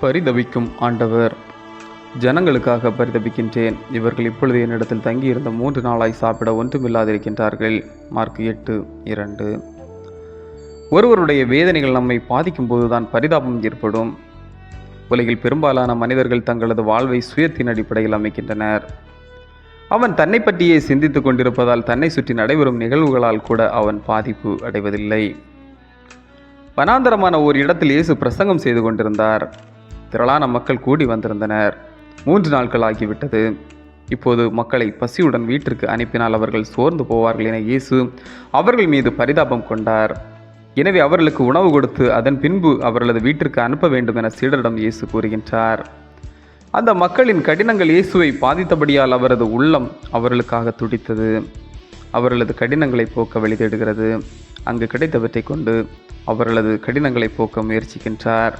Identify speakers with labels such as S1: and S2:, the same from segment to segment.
S1: பரிதபிக்கும் ஆண்டவர். ஜனங்களுக்காக பரிதபிக்கின்றேன். இவர்கள் இப்பொழுது என்னிடத்தில் தங்கியிருந்த மூன்று நாளாய் சாப்பிட ஒன்றுமில்லாதிருக்கின்றார்கள். மார்க் எட்டு இரண்டு. ஒருவருடைய வேதனைகள் நம்மை பாதிக்கும் போதுதான் பரிதாபம் ஏற்படும். உலகில் பெரும்பாலான மனிதர்கள் தங்களது வாழ்வை சுயத்தின் அடிப்படையில் அமைக்கின்றனர். அவன் தன்னை பற்றியே சிந்தித்துக் கொண்டிருப்பதால் தன்னை சுற்றி நடைபெறும் நிகழ்வுகளால் கூட அவன் பாதிப்பு அடைவதில்லை. வனாந்தரமான ஒரு இடத்தில் இயேசு பிரசங்கம் செய்து கொண்டிருந்தார். திரளான மக்கள் கூடி வந்திருந்தனர். மூன்று நாட்கள் ஆகிவிட்டது. இப்போது மக்களை பசியுடன் வீட்டிற்கு அனுப்பினால் அவர்கள் சோர்ந்து போவார்கள் என இயேசு அவர்கள் மீது பரிதாபம் கொண்டார். எனவே அவர்களுக்கு உணவு கொடுத்து அதன் பின்பு அவர்களது வீட்டிற்கு அனுப்ப வேண்டும் என சீடரிடம் இயேசு கூறுகின்றார். அந்த மக்களின் கடினங்கள் இயேசுவை பாதித்தபடியால் அவரது உள்ளம் அவர்களுக்காக துடித்தது. அவர்களது கடினங்களை போக்க வழிதேடுகிறது அங்கு கிடைத்தவற்றை கொண்டு அவர்களது கடினங்களை போக்க முயற்சிக்கின்றார்.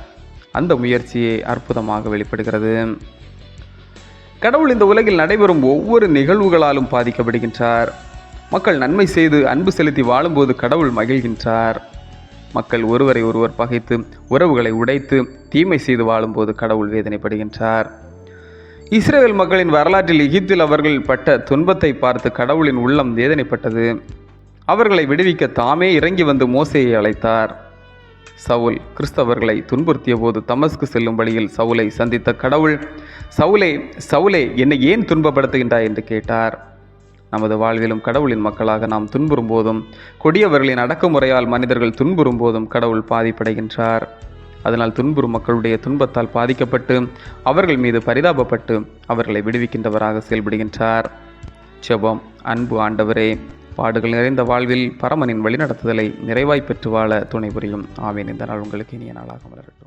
S1: அந்த முயற்சியே அற்புதமாக வெளிப்படுகிறது. கடவுள் இந்த உலகில் நடைபெறும் ஒவ்வொரு நிகழ்வுகளாலும் பாதிக்கப்படுகின்றார். மக்கள் நன்மை செய்து அன்பு செலுத்தி வாழும்போது கடவுள் மகிழ்கின்றார். மக்கள் ஒருவரை ஒருவர் பகைத்து உறவுகளை உடைத்து தீமை செய்து வாழும்போது கடவுள் வேதனைப்படுகின்றார். இஸ்ரேல் மக்களின் வரலாற்றில் எகிப்தில் அவர்கள் பட்ட துன்பத்தை பார்த்து கடவுளின் உள்ளம் வேதனைப்பட்டது. அவர்களை விடுவிக்க தாமே இறங்கி வந்து மோசையை அழைத்தார். சவுல் கிறிஸ்தவர்களை துன்புறுத்திய போது தமஸ்கு செல்லும் வழியில் சவுலை சந்தித்த கடவுள் சவுலே சவுலே என்னை ஏன் துன்பப்படுத்துகின்றாய்? என்று கேட்டார். நமது வாழ்விலும் கடவுளின் மக்களாக நாம் துன்புறும் போதும் கொடியவர்களின் அடக்குமுறையால் மனிதர்கள் துன்புறும் போதும் கடவுள் பாதிப்படைகின்றார். அதனால் துன்புறும் மக்களுடைய துன்பத்தால் பாதிக்கப்பட்டு அவர்கள் மீது பரிதாபப்பட்டு அவர்களை விடுவிக்கின்றவராக செயல்படுகின்றார். செபம் அன்பு ஆண்டவரே பாடுகள் நிறைந்த வாழ்வில் பரமனின் வழிநடத்துதலை நிறைவாய் பெற்று வாழ துணை புரியும். ஆவேன் இந்த நாள் உங்களுக்கு இனிய நாளாக மலரட்டும்